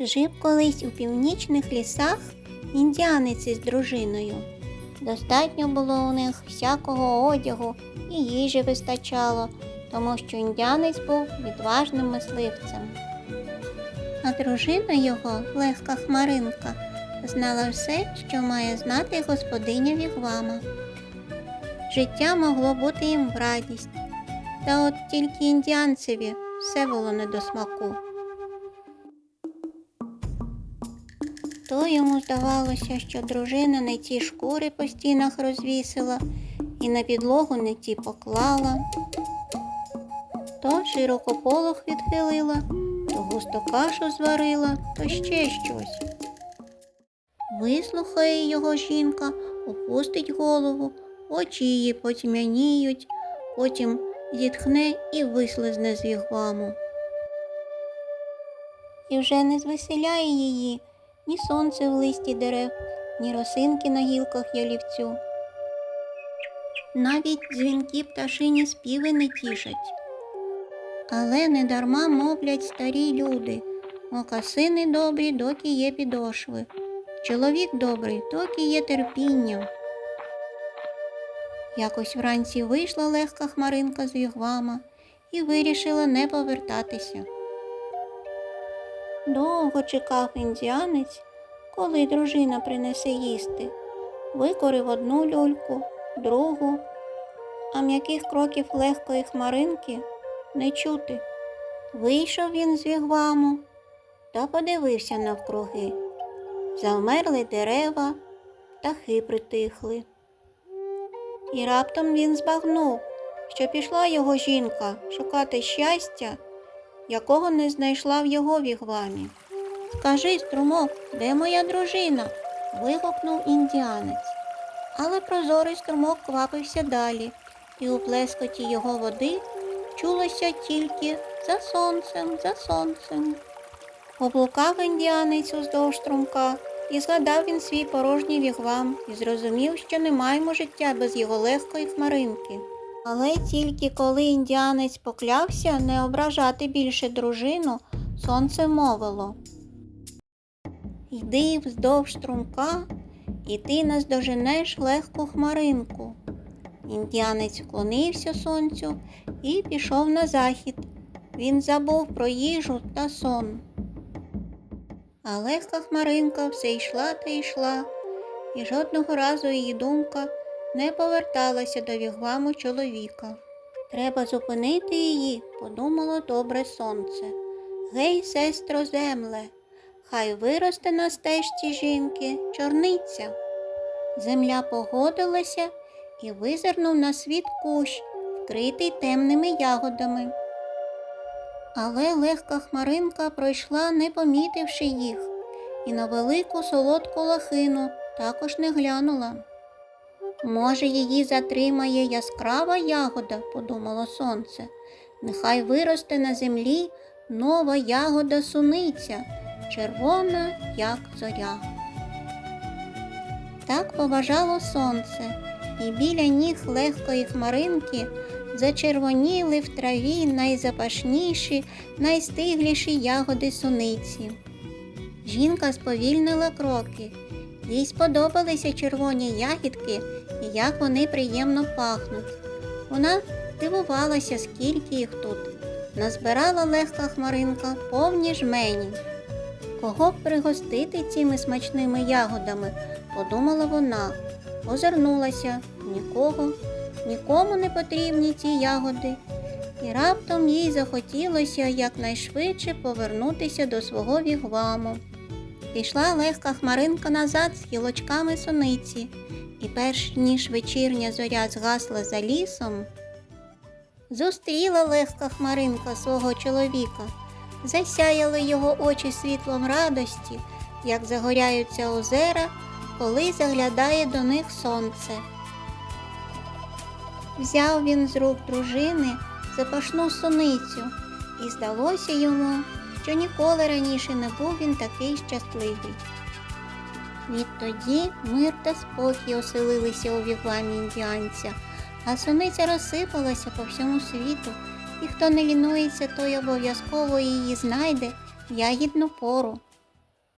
Жив колись у північних лісах індіанець із дружиною. Достатньо було у них всякого одягу і їжі вистачало, тому що індіанець був відважним мисливцем. А дружина його, легка хмаринка, знала все, що має знати господиня Вігвама. Життя могло бути їм в радість, та от тільки індіанцеві все було не до смаку. То йому здавалося, що дружина не ті шкури по стінах розвісила і на підлогу не ті поклала, то широкополох відхилила, то густо кашу зварила, то ще щось. Вислухає його жінка, опустить голову, очі її потьмяніють, потім зітхне і вислизне з вігваму. І вже не звеселяє її ні сонце в листі дерев, ні росинки на гілках ялівцю. Навіть дзвінки пташині співи не тішать. Але недарма мовлять старі люди, мокасини добрі, доки є підошви. Чоловік добрий, доки є терпіння. Якось вранці вийшла легка хмаринка з вігвама і вирішила не повертатися. Довго чекав індіанець, коли дружина принесе їсти. Викорив одну люльку, другу, а м'яких кроків легкої хмаринки не чути. Вийшов він з вігваму та подивився навкруги. Завмерли дерева, птахи притихли. І раптом він збагнув, що пішла його жінка шукати щастя, якого не знайшла в його вігвамі. Скажи, струмок, де моя дружина? вигукнув індіанець. Але прозорий струмок квапився далі, і у плескоті його води чулося тільки за сонцем, за сонцем. Поблукав індіанець уздовж струмка, і згадав він свій порожній вігвам і зрозумів, що не маємо життя без його легкої хмаринки. Але тільки коли індіанець поклявся не ображати більше дружину, сонце мовило. Йди вздовж струмка, і ти наздоженеш легку хмаринку. Індіанець вклонився сонцю і пішов на захід. Він забув про їжу та сон. А легка хмаринка все йшла та йшла, і жодного разу її думка не поверталася до вігваму чоловіка. Треба зупинити її, подумало добре сонце. Гей, сестро, земле, хай виросте на стежці жінки чорниця. Земля погодилася і визирнув на світ кущ, вкритий темними ягодами. Але легка хмаринка пройшла, не помітивши їх, і на велику солодку лахину також не глянула. Може, її затримає яскрава ягода, подумало сонце. Нехай виросте на землі нова ягода суниця, червона, як зоря. Так побажало сонце, і біля ніг легкої хмаринки зачервоніли в траві найзапашніші, найстигліші ягоди суниці. Жінка сповільнила кроки. Їй сподобалися червоні ягідки і як вони приємно пахнуть. Вона дивувалася, скільки їх тут. Назбирала легка хмаринка повні жмені. Кого б пригостити цими смачними ягодами, подумала вона, озирнулася нікого, нікому не потрібні ці ягоди, і раптом їй захотілося якнайшвидше повернутися до свого вігваму. Пішла легка хмаринка назад з гілочками суниці, і перш ніж вечірня зоря згасла за лісом, зустріла легка хмаринка свого чоловіка, засяяли його очі світлом радості, як загоряються озера, коли заглядає до них сонце. Взяв він з рук дружини запашну суницю, і здалося йому, що ніколи раніше не був він такий щасливий. Відтоді мир та спокій оселилися у вігвамі індіанця, а суниця розсипалася по всьому світу, і хто не лінується, той обов'язково її знайде в ягідну пору.